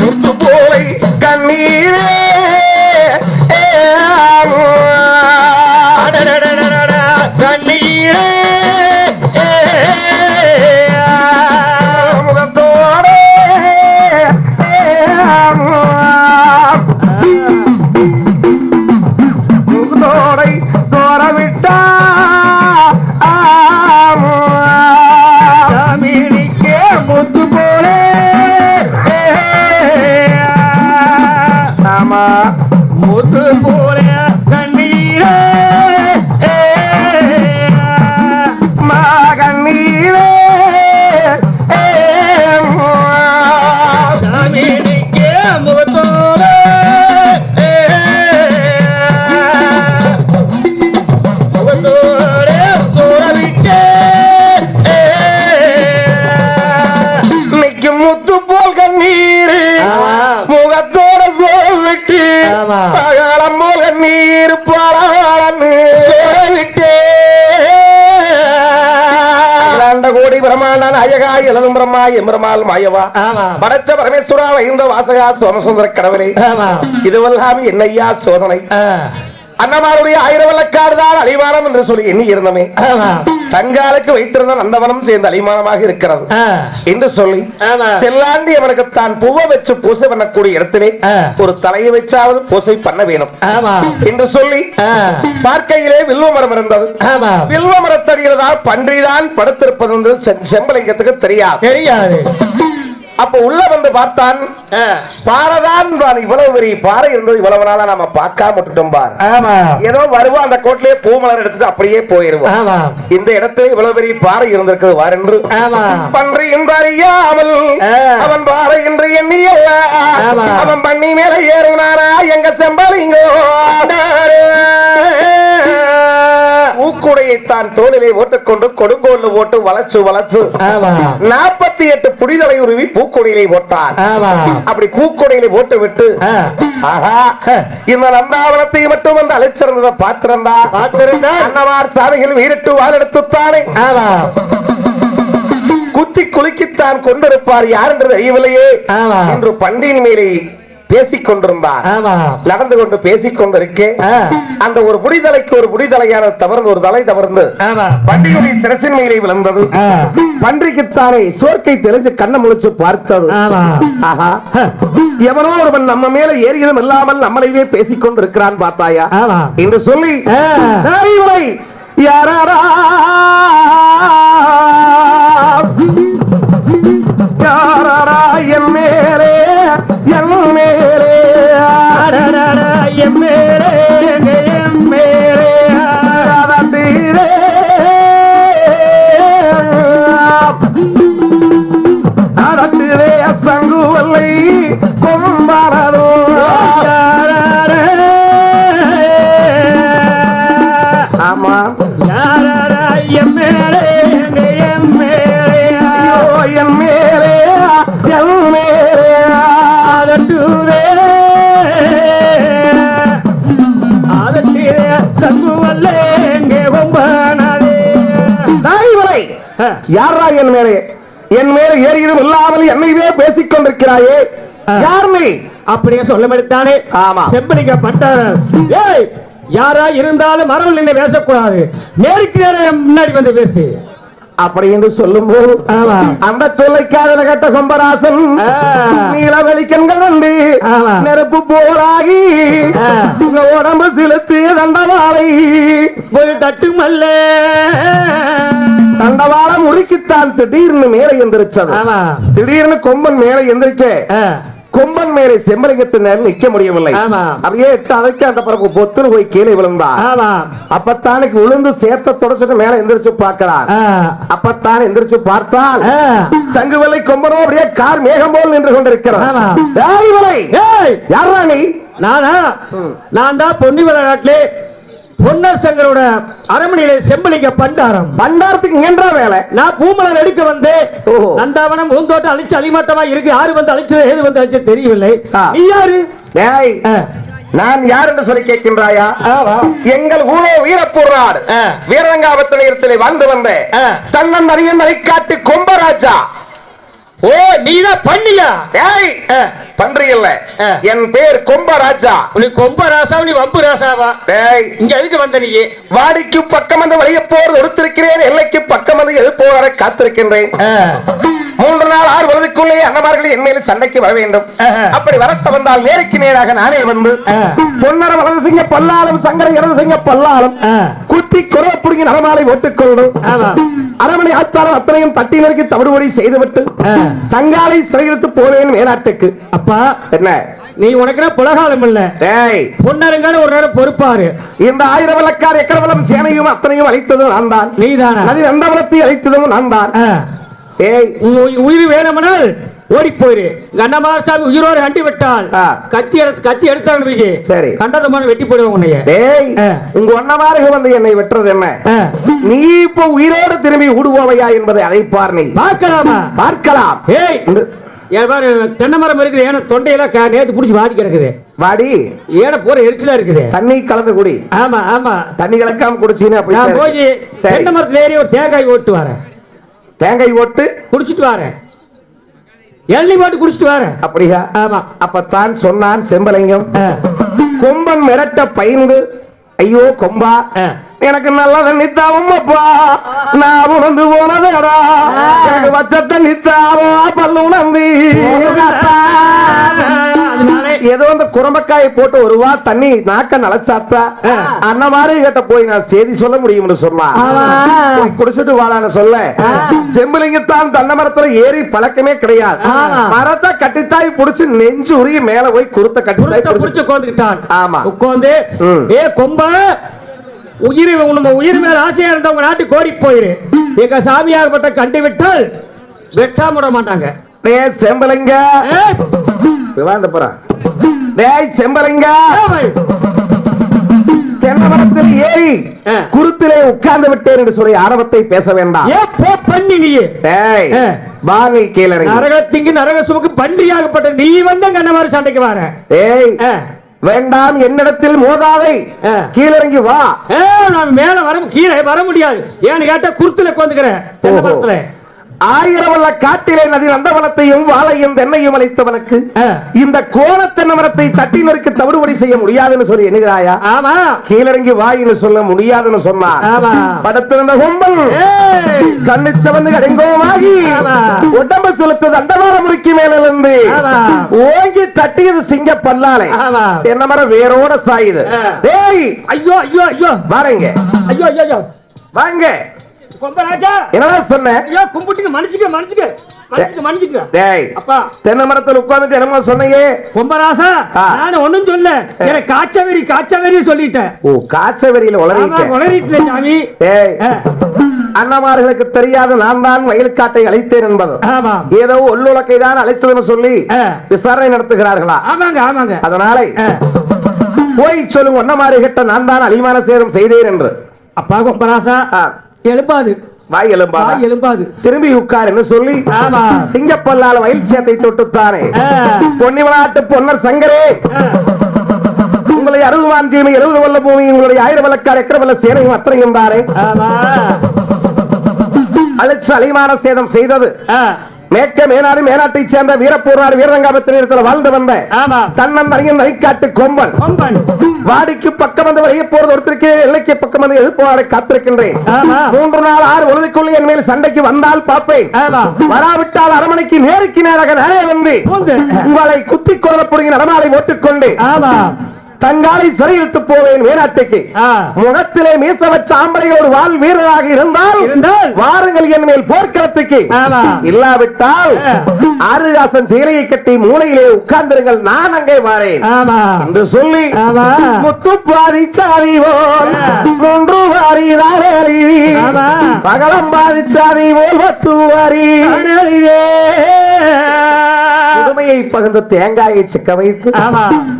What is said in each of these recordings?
முத்து போலை கண்ணீரே கண்ணீரே முத்து போலே கோடி பிரமாண்ட நாயகா எழுதும் பிரம்மா எம்பிரமால் மாயவா. படைச்ச பரமேஸ்வரா வைந்த வாசகா சோமசுந்தர கடவுளே. இதுவெல்லாம் என்னையா சோதனை? அண்ணமாருடைய ஆயிரம் வல்லக்காடுதான் அலிவானம் என்று சொல்லி எண்ணி இருந்தமே. தங்காலுக்கு வைத்திருந்த நந்தவனம் சேர்ந்து அலிமானமாக இருக்கிறது. என்று சொல்லி. செல்லாண்டி அவனுக்கு தான் பூவை வச்சு பூசை பண்ணக்கூடிய இடத்திலே. ஒரு தலையை வச்சாவது பூசை பண்ண வேணும். என்று சொல்லி பார்க்கையிலே வில்வ மரம் இருந்தது. வில்வ மரத்தடியில்தான் பன்றிதான் படுத்திருப்பது செம்பலிங்கத்துக்கு தெரியாது. தெரியாது. அப்ப உள்ள வந்து பார்த்தான். பாறைதான் பார் இவ்வளவு பெரிய பாறை இருந்தது இவ்வளவு நாளா நாம பார்க்காம விட்டுட்டோம் பார். ஏதோ வருவா அந்த கோட்டிலே பூ மலர் எடுத்துட்டு அப்படியே போயிருவோம். இந்த இடத்துல இவ்வளவு பெரிய பாறை இருந்திருக்குது வார் என்று. பன்றி என்று அறியாமல். அவன் பாறை என்று எண்ணியல்ல. ஆமா. அவன் பண்ணி மேல ஏறுனாரா எங்க செம்பாலிங்கோ. ஊக்குடையை தான் தோளிலே ஓட்டுக்கொண்டு கொடுங்கோல்ல ஓட்டு வளைச்சு வளைச்சு. நாற்பத்தி எட்டு புடிதலை உருவி பூக்கொடியிலே ஆமா. அப்படி பூக்கொடியிலே போட்டு விட்டு இந்த நந்தாவனத்தை மட்டும் வந்து அழைச்சிருந்ததை பார்த்திருந்தா? பார்த்திருந்தா? அன்னவார் சாமிகள் வீரிட்டு வாழெடுத்துத்தானே குத்தி குலுக்கித்தான் கொண்டிருப்பார் யார் என்று தெரியவில்லையே. என்று பண்டியின் மேலே நடந்து கொண்டு பேசிக் கொண்டிருக்கே ஆ, அந்த ஒரு புடிதலைக்கு ஒரு புடிதலையான ஒரு தலை தவறுந்து பண்டிகையுடைய சிரசின் மேலே விழுந்தது. ஆ, பன்றிக்குத்தானே சோர்க்கை தெரிஞ்சு கண்ணை முழிச்சு பார்த்தது. எவனோ ஒருவன் நம்ம மேல ஏறியதும் இல்லாமல் நம்மளையே பேசிக் கொண்டிருக்கிறான் பார்த்தாயா என்று சொல்லி ஆ. யாரட, ஆமா யாரட, என் மேலே, என் மேலே. என் மேலே என் மேலே அதட்டுதே. அதட்டிலே, சங்குவல்லே, எங்க கொம்பனாதே. நாய்வரை யாரா என் மேலே என் மேலே ஏறியதும் இல்லாமல் என்னைவே பேசிக் கொண்டிருக்கிறாயே ஆ. யார் நீ அப்படியே சொல்ல முடித்தானே ஆமா. செம்பளிக்க பட்டார. ஏய் யாரா இருந்தாலும் மரபு நின்று பேசக்கூடாது. நேருக்கு நேரம் முன்னாடி வந்து பேசு. அப்படி என்று சொல்லும் போது அந்த சொல்லை காதல கட்ட கொம்பராசன். நீலவெளி கண்கள் வந்து. நெருப்பு போராகி. உங்க உடம்பு செலுத்திய தண்டவாளை போய் தட்டு மல்ல தண்டவாளை முறுக்கித்தான் திடீர்னு மேலே எந்திரிச்சது. திடீர்னு கொம்பன் மேலே எந்திரிக்க. கொம்பன் மேலே செம்மலிங்கத்தின் நேரம் நிக்க முடியவில்லை. அப்படியே எட்டு அதைக்கு அந்த பிறகு பொத்துன்னு போய் கீழே விழுந்தா அப்பத்தானுக்கு விழுந்து சேர்த்த தொடச்சிட்டு மேல எந்திரிச்சு பார்க்கிறார். அப்பத்தான் எந்திரிச்சு பார்த்தால். சங்குவலை கொம்பனோ அப்படியே கார் மேகம் போல் நின்று கொண்டிருக்கிறார். யார்ரா நீ? நானா? நான் தான் பொன்னிவர நாட்டிலே பொன்னர் சங்கரோட அரண்மனையிலே செம்பளிக்க பண்டாரம் பண்டாரத்துக்கு இங்கன்றா வேலை நான் பூமலர் எடுக்க வந்தேன் ஓஹோ. நந்தாவனம் பூந்தோட்டம் அழிச்சு அழிமாட்டமா இருக்கு யாரு வந்து அழிச்சது ஏது வந்து அழிச்சது தெரியவில்லை. நீ யாரு நான் யார் என்று சொல்லி கேட்கின்றாயா. எங்கள் ஊரோ வீரப்பூர் நாடு ஆ. வீரங்காவத்திலே வாழ்ந்து வந்த ஆ. தன்னன் அரியன் காட்டு கொம்பராஜா ஓ நீதான் பண்ணியா? ஏய் ஆ. என் பேர் கொம்பராஜா. நீ கொம்ப ராசாவா நீ வம்பு ராசாவா டேய். இங்க எதுக்கு வந்த நீ? வாடிக்கு பக்கம் வந்து வெளியே போறது ஒடுத்திருக்கிறேன் எல்லைக்கு பக்கம் வந்து எது போவரை காத்திருக்கின்றேன். மூன்று நாள் ஆறு வருவதற்குள்ளே அன்னமார்கள் என் சண்டைக்கு வர வேண்டும். அப்படி வரத்த வந்தால் நேருக்கு நேராக நானே வந்து. பொன்னர வலது சிங்க பல்லாலும் சங்கர இடது சிங்க பல்லாலும். குத்தி குரவ புடுங்கி நரமாலை ஓட்டுக்கொண்டு அரமனை ஆத்தாரம் அத்தனையும் தட்டி நறுக்கி தவிடுபடி செய்துவிட்டு. தங்காலை சிறையிழுத்து போவேன் மேலாட்டுக்கு அப்பா என்ன? நீ உனக்கு புலகாலம் இல்ல. டேய் பொன்னருங்கன்னு ஒரு நேரம் பொறுப்பாரு. இந்த ஆயிரம் வல்லக்கார் எக்கரவலம் சேனையும் அத்தனையும் அழைத்ததும் நான் தான். நீதானா? நதி நந்தவனத்தை அழைத்ததும் நான் தான். ஏய் உயிர் வேணுமனால் ஓடி போயிரு. கண்ணமாரசாமி உயிரோடு கண்டி விட்டால். கத்தி எடுத்து கத்தி எடுத்தாங்க விஜய் சரி. கண்டதமான வெட்டி போடுவோம் உன்னைய. டேய். உங்க ஒன்னமாருக்கு வந்து என்னை வெட்டுறது என்ன. நீ இப்ப உயிரோடு திரும்பி விடுவோவையா என்பதை அதை பார் நீ. பார்க்கலாமா? பார்க்கலாம். ஏய் பாரு தென்னை மரம் இருக்குது ஏன்னா தொண்டையெல்லாம் நேத்து புடிச்சு வாடி கிடக்குது. வாடி. ஏன போற எரிச்சலா இருக்குது. தண்ணி கலந்து குடி. ஆமா ஆமா. தண்ணி கலக்காம குடிச்சீங்கன்னா போய் தென்னை மரத்துல ஏறி ஒரு தேங்காய் ஓட்டு வரேன். தேங்காய் ஓட்டு. குடிச்சிட்டு வரேன் எள்ளி போட்டு குடிச்சிட்டு வரேன் அப்படியா? ஆமா. அப்பத்தான் சொன்னான் செம்பலிங்கம். கொம்பன் மிரட்ட பயந்து ஐயோ கொம்பா. எனக்கு நல்ல தண்ணி தாவும் அப்பா. நான் உணர்ந்து போனதேடா. எனக்கு வச்ச தண்ணி தாவா பல்லு உணர்ந்து. ஏதோ அந்த குரம்பக்காயை போட்டு ஒரு வா தண்ணி நாக்க நலச்சாத்தா அண்ண மாதிரி கிட்ட போய் நான் செய்தி சொல்ல முடியும்னு சொன்னா குடிச்சிட்டு வாடான்னு சொல்ல. செம்பலிங்கத்தான் தென்னை மரத்துல ஏறி பழக்கமே கிடையாது. மரத்தை கட்டித்தாய் புடிச்சு நெஞ்சு உருகி மேல போய் குருத்த கட்டித்தாய் புடிச்ச. உட்காந்துக்கிட்டான் ஆமா. உட்காந்து. ஏ கொம்ப உயிர் நம்ம உயிர் மேல ஆசையா இருந்த உங்க நாட்டுக்கு கோரி போயிரு. எங்க சாமியார்பட்ட கண்டு விட்டால் வெட்டாம விட மாட்டாங்க. செம்பலிங்க ஏய், விவாந்த போறான் டேய் செம்பலிங்க ஏய், தென்னை மரத்தில் ஏறி. குருத்திலே உட்கார்ந்து விட்டேன் என்று சொல்லி ஆரம்பத்தை பேச வேண்டாம் பண்ணி நீ டேய் ஆ. வா நீ கீழே இறங்கி. நரகத்திங்கு நரக சுமக்கு பன்றியாகப்பட்ட நீ வந்து கண்ணமாரி சண்டைக்கு வர டேய். வேண்டாம் என்னிடத்தில் மோதாதை ஆ. கீழிறங்கி வா நான் மேல வர கீழே வர முடியாது ஏன்னு கேட்டா குருத்துல உட்காந்துக்கிறேன் தென்னை ஓஹோ. மரத்துல ஆயிரம் வல்ல காட்டிலே நதி நந்தவனத்தையும் வாழையும் தென்னையும் அளித்தவனுக்கு ஆ. இந்த கோண தென்னை மரத்தை தட்டி நறுக்கு தவிடுபடி செய்ய முடியாதுன்னு சொல்லி எண்ணுகிறாயா ஆமா கீழிறங்கி வாயின்னு சொல்ல முடியாதுன்னு சொன்னா. படத்திருந்த கும்பல் கண்ணு சிவந்து கடைங்கோமாகி. உடம்பு செலுத்தது அண்டவார முறுக்கி மேலிருந்து. ஓங்கி தட்டியது சிங்க பல்லாலே. தென்னை மரம் வேரோட சாயுது ஐயோ ஐயோ ஐயோ வாரங்க ஐயோ ஐயோ வாங்க கொம்பராஜா என்னடா சொன்ன? ஐயோ கும்பிட்டுங்க மன்னிச்சுக்க மன்னிச்சுக்க. மன்னிச்சுக்க மன்னிச்சுக்க. டேய் அப்பா. தென்னை மரத்துல உட்கார்ந்துட்டு என்னமோ சொன்னீங்க? கொம்பராசா ஆ. நான் ஒண்ணும் சொல்ல. எனக்கு காய்ச்சவெறி காய்ச்சவெறி சொல்லிட்டேன். ஓ உளறிட்டேன். சாமி. டேய் அண்ணமார்களுக்கு தெரியாத நான் தான் வயலுக்காட்டை அழைத்தேன் என்பது. ஏதோ உள்ளுலக்கை தான் அழைச்சதுன்னு சொல்லி. விசாரணை நடத்துகிறார்களா? ஆமாங்க ஆமாங்க. அதனால. போய் சொல்லுங்க ஒன்னமாரி கிட்ட நான் தான் அழிமான சேதம் செய்தேன் என்று. அப்பா கொம்பராசா. ஆ, எழுப்பாது வாய் எலும்பா வாய் எழுப்பாது திரும்பி உட்கார் என்று சொல்லி ஆமா. சிங்கப்பல்லால் வயல் சேத்தை தொட்டுத்தானே? பொன்னி விளையாட்டு பொன்னர் சங்கரே. உங்களை அறுபது ஜீவி எழுபது வல்ல பூமி உங்களுடைய ஆயிரம் வல்லக்கார் எக்கர வல்ல சேனையும் அத்தனையும் தானே? ஆமா. அழைச்சு அழிமான சேதம் செய்தது. மேற்க மேனாடு மேனாட்டை சேர்ந்த வீரப்பூர்வார் வீரரங்காபத்திரத்தில் வாழ்ந்து வந்த தன்னன் அறிஞன் நரிக்காட்டு கொம்பன். வாடிக்கு பக்கம் வந்து வெளியே போறது ஒருத்தருக்கு எல்லைக்கு பக்கம் வந்து எதிர்ப்போட காத்திருக்கின்றேன். மூன்று நாள் ஆறு பொழுதுக்குள்ள என் மேல் சண்டைக்கு வந்தால் பார்ப்பேன். வராவிட்டால் அரமனைக்கு நேருக்கு நேராக நிறைய வந்து. உங்களை குத்தி கொள்ளப்படுகிற நடமாலை ஓட்டுக்கொண்டு தங்காலை சிறையிழுத்து போவேன் மேனாட்டுக்கு. முகத்திலே மீச வச்ச ஆம்பளைகள் ஒரு வால் வீரராக இருந்தால் இருந்தால் வாருங்கள் என் மேல் போர்க்களத்துக்கு. இல்லாவிட்டால் ஆ. ஆறுகாசன் சீலையை கட்டி மூலையிலே உட்கார்ந்திருங்கள். நான் அங்கே வாரேன். என்று சொல்லி முத்துப்பாரி சாதி போல் ஒன்று வாரி தாரேறி ஆமா. பகலம் பாதி சாதி போல் பத்து வாரி புதுமையை பகிர்ந்த தேங்காயை சிக்க வைத்து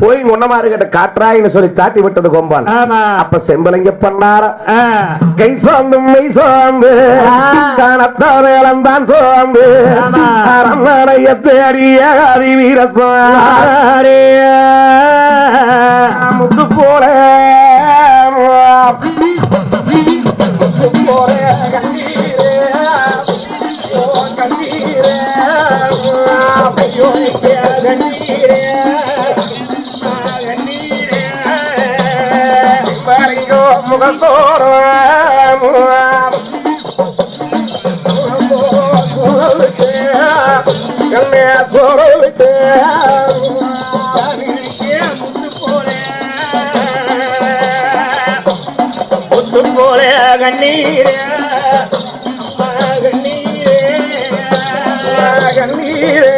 போய் உன்னமாறு கிட்ட காட்டுறாயின்னு சொல்லி தாட்டி விட்டது கொம்பான். ஆமா. அப்ப செம்பலிங்க பண்ணார. கை சோந்து மெய் சோந்து காணத்தான இளந்தான் சோந்து ஆமா. அரண்மனைய தேடிய ஹரி வீரசாரி. முத்து போல போல. போல கண்ணீரே கண்ணீரே கண்ணீரே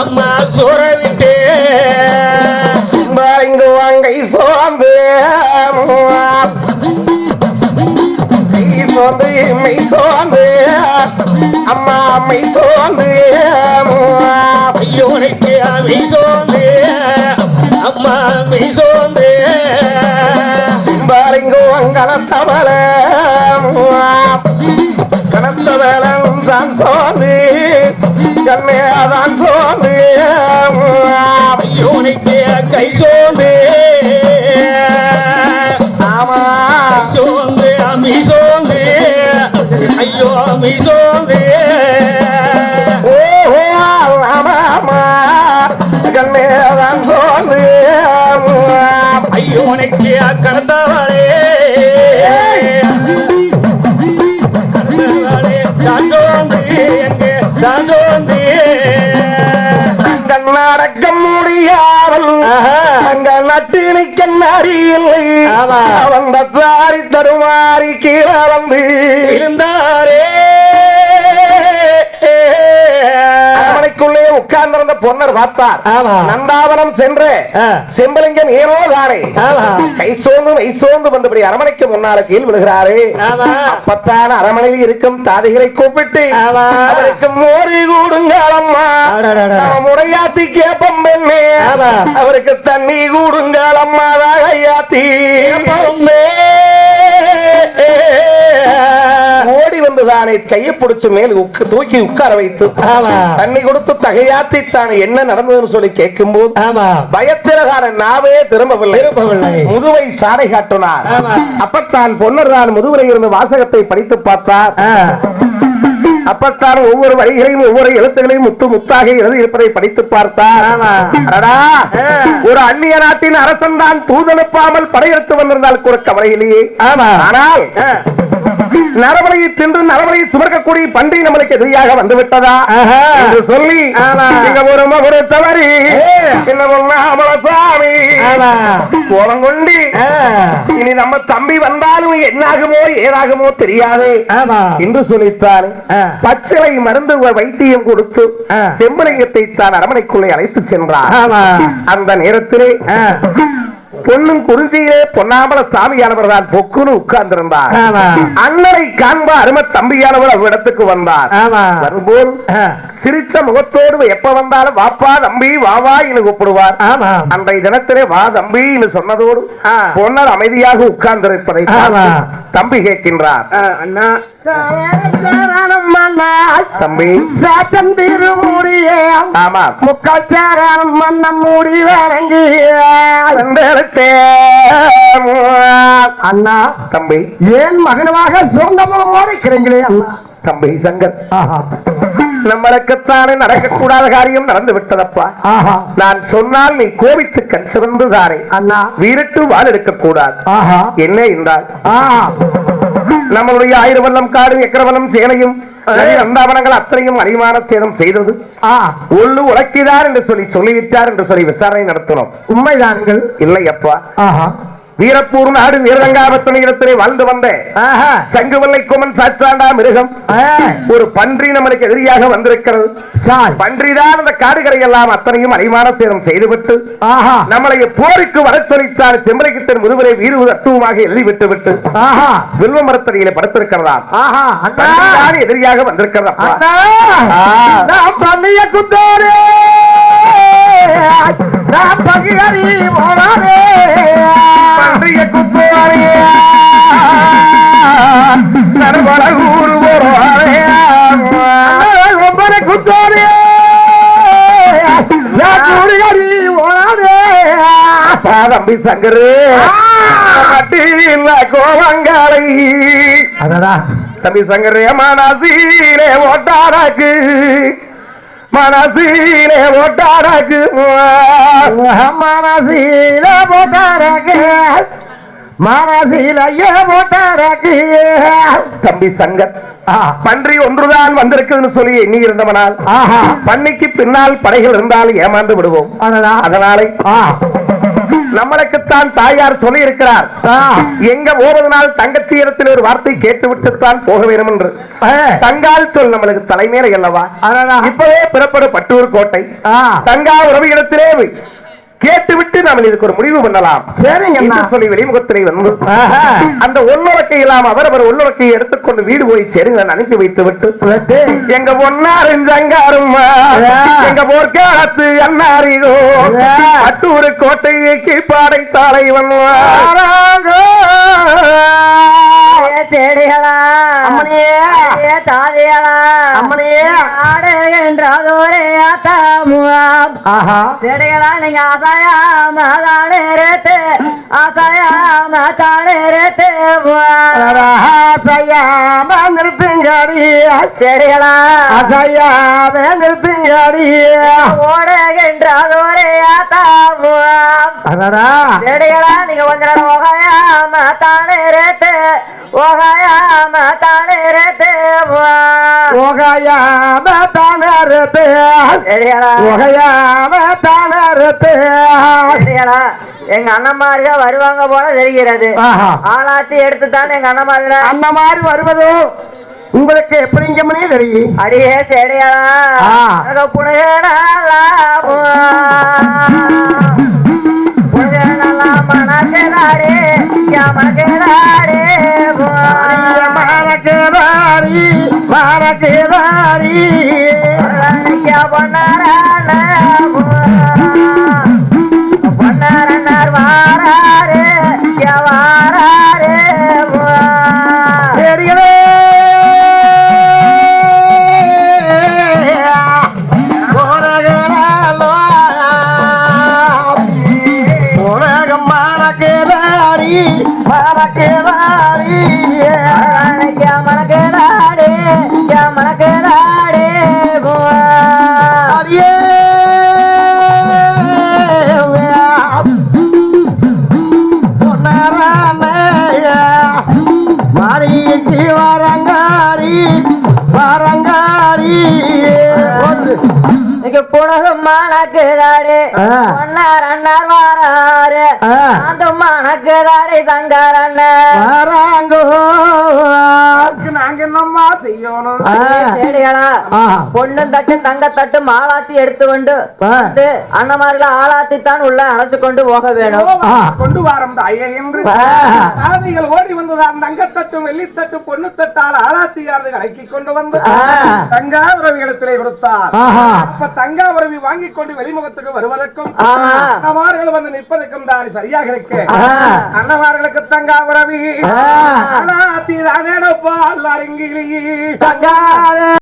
அம்மா சோரவி மெய் சோர்ந்து மெய் சோந்து அம்மா மெய் சோந்து ஐயோனைக்கு சோந்து அம்மா அமை சோந்து சிம்பாரிங்கோ தான் ஐயோனைக்கு கை சோ ஐயோ அமி சோந்து ஓஹோ ஆமாமா கண்மையாதான் சோர்ந்து ஐயோனைக்கு கடந்தவளே சோந்து எங்கே? தான் சோந்து கண்ணடக்க முடியாமல் அங்க நட்டினி. அவன் தாரி தருமாறி கீழே வந்து. இருந்தாரே. அரமனைக்குள்ளே உட்கார்ந்திருந்த பொன்னர் பார்த்தார். நந்தாவனம் சென்று ஆ. செம்பலிங்கன் ஏனோ தானே. கை சோர்ந்து வந்தபடி அரமனைக்கு முன்னால கீழ் விழுகிறாரே. அப்பத்தான் அரமனையில் இருக்கும் தாதிகளை கூப்பிட்டு. அவருக்கு மோரி கூடுங்காலம்மா முறையாத்தி கேப்பம் பெண்ணே. அவருக்கு தண்ணி கூடுங்காலம்மா ஐயாத்தி ஓடி வந்து தானே கையை பிடிச்சு மேல் தூக்கி உட்கார வைத்து. தண்ணி கொடுத்து தகையாத்தி தான் என்ன நடந்ததுன்னு சொல்லி கேட்கும் போது பயத்திரகான நாவே திரும்பவில்லை. முதுவை சாடை காட்டினார். அப்பத்தான் பொன்னர்தான் முதுவரை இருந்த வாசகத்தை படித்து பார்த்தார். அப்பத்தான் ஒவ்வொரு வரிகளையும் ஒவ்வொரு எழுத்துகளையும் முத்து முத்தாக எழுதி இருப்பதை படித்து பார்த்தார். ஒரு அந்நிய நாட்டின் அரசன் தான் தூதனுப்பாமல் படையெடுத்து வந்திருந்தால் கூட கவலையிலேயே. ஆனால் ஆ. நரவலையை தின்று நரவலையை சுமர்க்கக்கூடிய பன்றி நம்மளுக்கு எதிரியாக வந்து விட்டதா ஆஹா. என்று சொல்லி. இங்க ஒரு மகுரு தவறி சாமி. கோலம் கொண்டு. இனி நம்ம தம்பி வந்தாலும் என்னாகுமோ ஏதாகுமோ தெரியாது. என்று சொல்லித்தான் ஆ. பச்சிலை மருந்து வைத்தியம் கொடுத்து. செம்பலிங்கத்தை தான் அரமனைக்குள்ளே அழைத்து சென்றார். அந்த நேரத்திலே. பொன்னும் குறிஞ்சியிலே பொன்னாமல சாமியானவர் தான் பொக்குன்னு உட்கார்ந்திருந்தார். அண்ணனை காண்ப அரும தம்பியானவர் அவ்விடத்துக்கு வந்தார். வரும்போது. சிரிச்ச முகத்தோடு எப்ப வந்தாலும் வாப்பா தம்பி வா வா என்று கூப்பிடுவார். அன்றைய தினத்திலே வா தம்பி என்று சொன்னதோடு. பொன்னர் அமைதியாக ஆமா. தம்பி கேட்கின்றார். அண்ணா. தம்பி. ஆமா. முக்காச்சாரம் மன்னம் மூடி வழங்கி. அண்ணா தம்பி. ஏன் மகனமாக சொந்தமாக இருக்கிறீங்களே அண்ணா? தம்பி சங்கர். ஆஹா. நம்மளுக்குத்தானே நடக்கக்கூடாத காரியம் நடந்து விட்டதப்பா நான் சொன்னால் நீ கோபித்து கண் சிறந்து தாரே அண்ணா. வீரிட்டு வாள் எடுக்க கூடாது ஆஹா. என்ன என்றால் நம்மளுடைய ஆயிரம் வல்லம் காடு எக்கரவலம் சேனையும் அந்தாவனங்கள் அத்தனையும் அறிமான சேதம் செய்தது. உள்ளு உலக்கிதார் என்று சொல்லி சொல்லிவிட்டார் என்று சொல்லி விசாரணை நடத்தினோம். உண்மைதான்கள் இல்லை அப்பா வீரப்பூர் நாடு வீரரங்காபத்தன இடத்திலே வாழ்ந்து வந்த சங்குவல்லை குமன் சாச்சாண்டா மிருகம் ஒரு பன்றி நம்மளுக்கு எதிரியாக வந்திருக்கிறது. பன்றிதான் அந்த காடுகளை எல்லாம் அத்தனையும் அடிமான சேதம் செய்துவிட்டு ஆஹா. நம்மளை போருக்கு வர சொல்லித்தார் செம்பலைக்கித்தன் முதுவரை வீறு தத்துவமாக எழுதிவிட்டு விட்டு ஆஹா. வில்வ மரத்தடியிலே பன்றிதான் எதிரியாக ஆ. நான் பண்ணிய பகிரி போனாரே பன்றிய குத்துவாரே நடுவர ஊரு போறாரே ஒன்பது குத்தோரே நான் கூறுகறி போனாரே தம்பி சங்கரு கோவங்காலை அதடா தம்பி சங்கரே மனசீரே ஓட்டாடாக்கு மனசீலே ஓட்டாடக்கு மனசீல போட்டாரக்கு. மனசீலையே போட்டாரக்கு. தம்பி சங்கர். பன்றி ஒன்றுதான் வந்திருக்குதுன்னு சொல்லி எண்ணி இருந்தவனால். பண்ணிக்கு பின்னால் படைகள் இருந்தால் ஏமாந்து விடுவோம். அதனாலே நம்மளுக்குத்தான் தாயார் சொல்லி இருக்கிறார். எங்க போவதனால் தங்கச்சி இடத்தில் ஒரு வார்த்தை கேட்டுவிட்டுத்தான் போக வேண்டும் என்று தங்கால் சொல் நம்மளுக்கு தலைமையில அல்லவா. இப்பவே பிறப்படு பட்டூர் கோட்டை. தங்கா உறவிடத்திலே கேட்டுவிட்டு நம்ம இதுக்கு ஒரு முடிவு பண்ணலாம் சரிங்க சொல்லி வெளிமுகத்திலே வந்து. அந்த உள்ளுறக்கை எல்லாம் அவரவர் உள்ளுறக்கையை எடுத்துக்கொண்டு வீடு போய் சேருங்க அனுப்பி வைத்து விட்டு. எங்க பொன்னாரும் சங்காரும். எங்க போர்க்காலத்து அண்ணாரிகோ ஆ. பட்டூர் கோட்டைக்கு பாடை சாலை ஆராங்கோ. செடிகளா அம்மணியே. ஏ தாதிகளா அம்மணியே. ஆடுகின்றதோரே ஆத்தாமுவாம் ஆஹா. செடிகளா நீங்க ஆசாயா மகானே ரேத்து. ஆசாயா மகானே ரேத்து அசையாம நிறுத்துங்கடி. செடிகளா அசையாம நிறுத்துங்கடி. ஓடுகின்றதோரே அடடா. செடிகளா நீங்க கொஞ்ச நேரம் ஓகாயா மகானே ரேத்து. ஓகாயா மகானே ரேத்து ஒகையாம தானறுத்து செடிகளா ஒகையாம தானறுத்து சரியாடா. எங்க அண்ணன்மாருக வருவாங்க போல தெரிகிறது. ஆளாத்தி எடுத்து தான் எங்க அண்ணன்மாருல அந்த மாதிரி வருவது உங்களுக்கு எப்படிங்கமனே தெரியும். அடியே செடியாடா ஆ. எனக்கு புனகேனாலா புனகேனாலா மனக்கேடாடே யா மனக்கேடாடே மானக்கேதாரி மானக்கேதாரி யா பொன்னாரான மானக்கேதாரி ஆ. பொன்னார் அண்ணார் வாராரு. அந்த மணக்குதாடே சங்கார் அண்ணன் செய்யணும். பொண்ணும் தட்டு தங்க தட்டு மாலாத்தி எடுத்து கொண்டு. வந்து ஆளாத்தி தான் உள்ள அழைச்சு கொண்டு போக வேணும். கொண்டு வாரம் என்று ஆஹா. ஆதிகள் ஓடி தங்கத்தட்டும் வெள்ளித்தட்டு பொண்ணு தட்டால் ஆளாத்தியார்கள் அழைக்கிக் கொண்டு வந்து. தங்கா உறவிடத்திலே கொடுத்தார் ஆஹா. அப்ப தங்கா உறவி வாங்கிக் கொண்டு வெளிமுகத்துக்கு வருவதற்கும். அண்ணமார்கள் வந்து நிற்பதற்கும் தான் சரியாக இருக்கு. அண்ணமார்களுக்கு தங்கா உறவி. ஆளாத்தி தானேடப்பா அல்லாரிங்கிலி Agora!